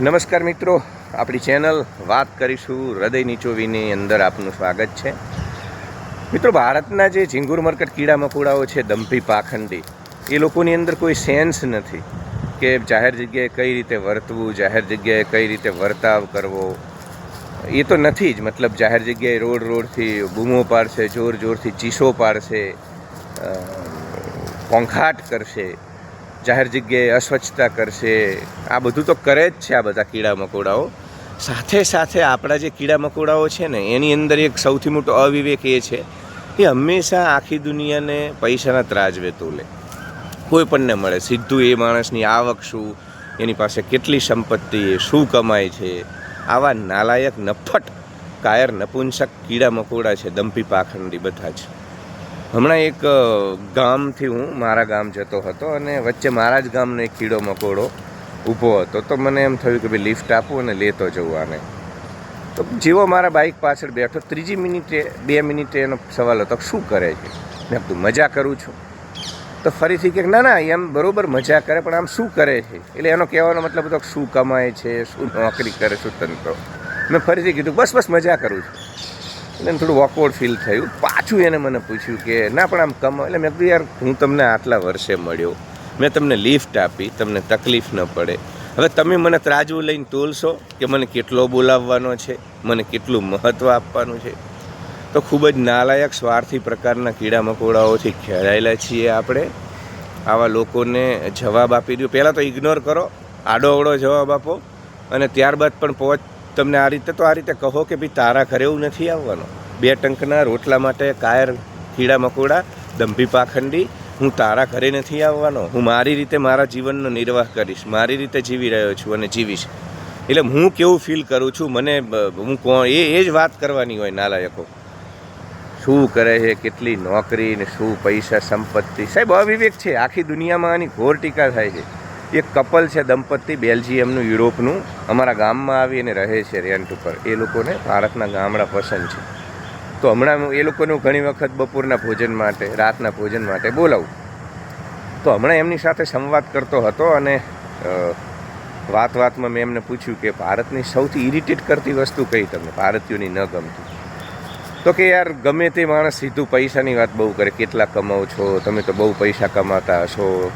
નમસ્કાર મિત્રો, આપણી ચેનલ વાત કરીશું હૃદય નીચોવીની અંદર આપનું સ્વાગત છે. મિત્રો, ભારતના જે ઝીંગુર મરકટ કીડા મકોડાઓ છે દંભી પાખંડી, એ લોકોની અંદર કોઈ સેન્સ નથી કે જાહેર જગ્યાએ કઈ રીતે વર્તવું, જાહેર જગ્યાએ કઈ રીતે વર્તાવ કરવો. એ તો નથી જ, મતલબ જાહેર જગ્યાએ રોડ રોડથી બૂમો પાડશે, જોર જોરથી ચીસો પાડશે પોંખાટ કરશે. જાહેર જગ્યાએ અસ્વચ્છતા કરશે. આ બધું તો કરે જ છે આ બધા કીડા મકોડાઓ. સાથે સાથે આપણા જે કીડા મકોડાઓ છે ને, એની અંદર એક સૌથી મોટો અવિવેક એ છે એ હંમેશા આખી દુનિયાને પૈસાના ત્રાજવે લે. કોઈ પણને મળે. સીધું એ માણસની આવક શું? એની પાસે કેટલી સંપત્તિ? શું કમાય છે? આવા નાલાયક નફટ કાયર, નપુંસક કીડા મકોડા છે, દંપી પાખંડી બધા જ. હમણાં એક ગામથી હું, મારા ગામ જતો હતો અને વચ્ચે મારા જ ગામનો એક કીડો મકોડો ઊભો હતો. તો મને એમ થયું કે ભાઈ લિફ્ટ આપું અને લેતો જવું આને. તો જેવો મારા બાઇક પાછળ બેઠો, ત્રીજી મિનિટે, બે મિનિટે એનો સવાલ હતો શું કરે છે? મેં કીધું, મજા કરું છું. તો ફરીથી કે, ના ના, એમ બરોબર મજા કરે, પણ આમ શું કરે છે? એટલે એનો કહેવાનો મતલબ હતો શું કમાય છે, શું નોકરી કરે શું તંત્ર મેં ફરીથી કીધું, બસ બસ, મજા કરું છું. એટલે એને થોડું ઓકવર્ડ ફીલ થયું. પાછું એને મને પૂછ્યું કે, ના, પણ આમ કમ એટલે મેં કીધું, યાર, હું તમને આટલા વર્ષે મળ્યો. મેં તમને લિફ્ટ આપી, તમને તકલીફ ન પડે. હવે તમે મને ત્રાજવું લઈને તોલશો કે મને કેટલો બોલાવવાનો છે, મને કેટલું મહત્ત્વ આપવાનું છે? તો ખૂબ જ નાલાયક સ્વાર્થી પ્રકારના કીડા મકોડાઓથી ઘેરાયેલા છીએ આપણે. આવા લોકોને જવાબ આપી દો પહેલાં તો ઇગ્નોર કરો. આડો અવડો જવાબ આપો. અને ત્યારબાદ પણ પહોંચ તમને આ રીતે તો આ રીતે કહો કે ભાઈ તારા ઘરે એવું નથી આવવાનું. બે ટંકના રોટલા માટે કાયર કીડા મકોડા, દંભી પાખંડી. હું તારા ઘરે નથી આવવાનો. હું મારી રીતે મારા જીવનનો નિર્વાહ કરીશ. મારી રીતે જીવી રહ્યો છું અને જીવીશ. એટલે હું કેવું ફીલ કરું છું? મને હું કોણ? એ એ જ વાત કરવાની હોય નાલાયકો. શું કરે છે કેટલી નોકરી ને શું પૈસા, સંપત્તિ? સાહેબ, અવિવેક છે. આખી દુનિયામાં આની ઘોર ટીકા થાય છે. એક કપલ છે દંપતી બેલ્જિયમનું, યુરોપનું. અમારા ગામમાં આવી અને રહે છે રેન્ટ ઉપર. એ લોકોને ભારતના ગામડા પસંદ છે. તો હમણાં એ લોકોને ઘણી વખત બપોરના ભોજન માટે, રાતના ભોજન માટે બોલાવું. તો હમણાં એમની સાથે સંવાદ કરતો હતો અને વાત વાતમાં મેં એમને પૂછ્યું કે ભારતની સૌથી ઇરિટેટ કરતી વસ્તુ કઈ તમને? ભારતીયોની ન ગમતી. તો કે યાર, ગમે તે માણસ સીધું પૈસાની વાત બહુ કરે. કેટલા કમાઓ છો? તમે તો બહુ પૈસા કમાતા હશો.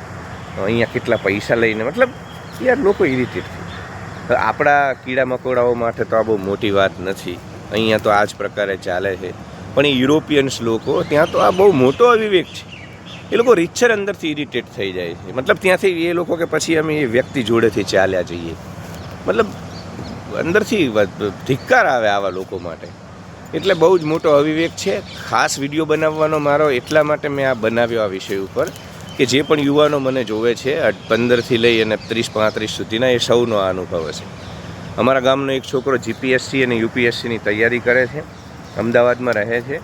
અહીંયા કેટલા પૈસા લઈને, મતલબ યાર લોકો ઇરિટેટ થઈ આપણા કીડા મકોડાઓ માટે તો આ બહુ મોટી વાત નથી. અહીંયા તો આ જ પ્રકારે ચાલે છે. પણ એ યુરોપિયન્સ લોકો, ત્યાં તો આ બહુ મોટો અવિવેક છે. એ લોકો રિચર અંદરથી ઇરિટેટ થઈ જાય છે. મતલબ ત્યાંથી એ લોકો કે પછી અમે એ વ્યક્તિ જોડેથી ચાલ્યા જઈએ. મતલબ અંદરથી ધિક્કાર આવે આવા લોકો માટે. એટલે બહુ જ મોટો અવિવેક છે. ખાસ વીડિયો બનાવવાનો મારો એટલા માટે મેં આ બનાવ્યો આ વિષય ઉપર. કે જે પણ યુવાનો મને જોવે છે પંદરથી લઈ અને ત્રીસ, પાંત્રીસ સુધીના, એ સૌનો આ અનુભવ હશે અમારા ગામનો એક છોકરો જીપીએસસી અને યુપીએસસીની તૈયારી કરે છે, અમદાવાદમાં રહે છે.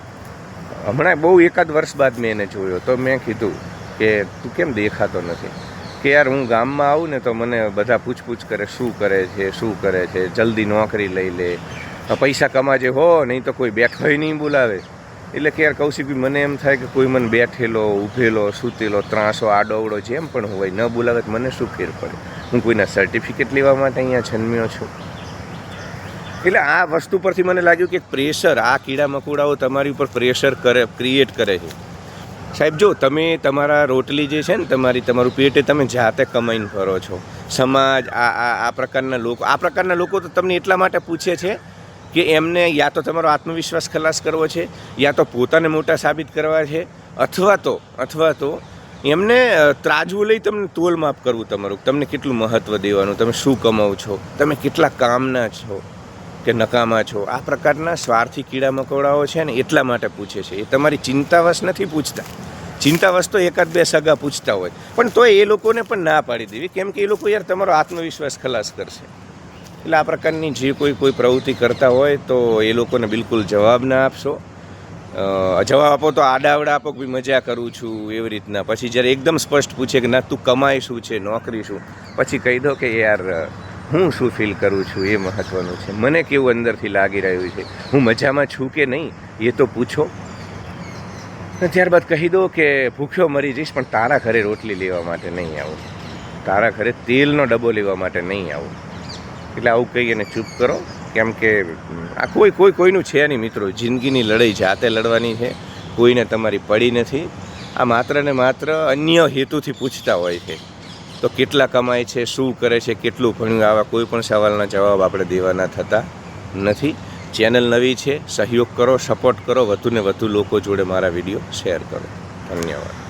હમણાં બહુ એકાદ વર્ષ બાદ મેં એને જોયો, તો મેં કીધું કે, તું કેમ દેખાતો નથી? કે યાર, હું ગામમાં આવું ને તો મને બધા પૂછપૂછ કરે, શું કરે છે, શું કરે છે, જલ્દી નોકરી લઈ લે. પૈસા કમાજે હો, નહીં તો કોઈ બેઠોય નહીં બોલાવે. એટલે કે યાર કૌશિકભાઈ મને એમ થાય કે કોઈ મને બેઠેલો ઊભેલો સૂતેલો, ત્રાસો, આડોવડો જેમ પણ હોય, ન બોલાવે તો મને શું ફેર પડે? હું કોઈના સર્ટિફિકેટ લેવા માટે અહીંયા જન્મ્યો છું. એટલે આ વસ્તુ પરથી મને લાગ્યું કે પ્રેશર આ કીડા મકોડાઓ તમારી ઉપર પ્રેશર કરે ક્રિએટ કરે છે. સાહેબ, જો તમે તમારા રોટલી જે છે ને, તમારી, તમારું પેટે તમે જાતે કમાઈને ફરો છો. સમાજ, આ આ આ પ્રકારના લોકો, આ પ્રકારના લોકો તો તમને એટલા માટે પૂછે છે કે એમને યા તો તમારો આત્મવિશ્વાસ ખલાસ કરવો છે, યા તો પોતાને મોટા સાબિત કરવા છે, અથવા તો અથવા તો એમને ત્રાજવું લઈ તમને તોલ માપ કરવું તમારું તમને કેટલું મહત્ત્વ દેવાનું, તમે શું કમાવો છો, તમે કેટલા કામના છો, કે નકામા છો, આ પ્રકારના સ્વાર્થી કીડા મકોડાઓ છે ને એટલા માટે પૂછે છે. એ તમારી ચિંતાવશ નથી પૂછતા. ચિંતાવશ તો એકાદ બે સગા પૂછતા હોય. પણ તોય એ લોકોને પણ ના પાડી દેવી, કેમ કે એ લોકો યાર તમારો આત્મવિશ્વાસ ખલાસ કરશે. એટલે આ પ્રકારની જે કોઈ કોઈ પ્રવૃત્તિ કરતા હોય તો એ લોકોને બિલકુલ જવાબ ના આપશો. જવાબ આપો તો આડાવડા આપો કે મજા કરું છું, એવી રીતના. પછી જ્યારે એકદમ સ્પષ્ટ પૂછે કે ના, તું કમાય શું છે, નોકરી શું? પછી કહી દો કે યાર, હું શું ફીલ કરું છું, એ મહત્ત્વનું છે. મને કેવું અંદરથી લાગી રહ્યું છે? હું મજામાં છું કે નહીં? એ તો પૂછો. ત્યારબાદ કહી દો કે ભૂખ્યો મરી જઈશ, પણ તારા ઘરે રોટલી લેવા માટે નહીં આવું. તારા ઘરે તેલનો ડબ્બો લેવા માટે નહીં આવું. એટલે આવું કહી અને ચૂપ કરો. કેમ કે, આ કોઈ કોઈ, કોઈનું છે નહીં મિત્રો. જિંદગીની લડાઈ જાતે લડવાની છે. કોઈને તમારી પડી નથી. આ માત્ર ને માત્ર અન્ય હેતુથી પૂછતા હોય છે. તો કેટલા કમાય છે, શું કરે છે, કેટલું ભણ્યું, આવા કોઈ પણ સવાલના જવાબ આપણે દેવાના થતા નથી. ચેનલ નવી છે, સહયોગ કરો, સપોર્ટ કરો, વધુને વધુ લોકો જોડે મારા વીડિયો શેર કરો. ધન્યવાદ.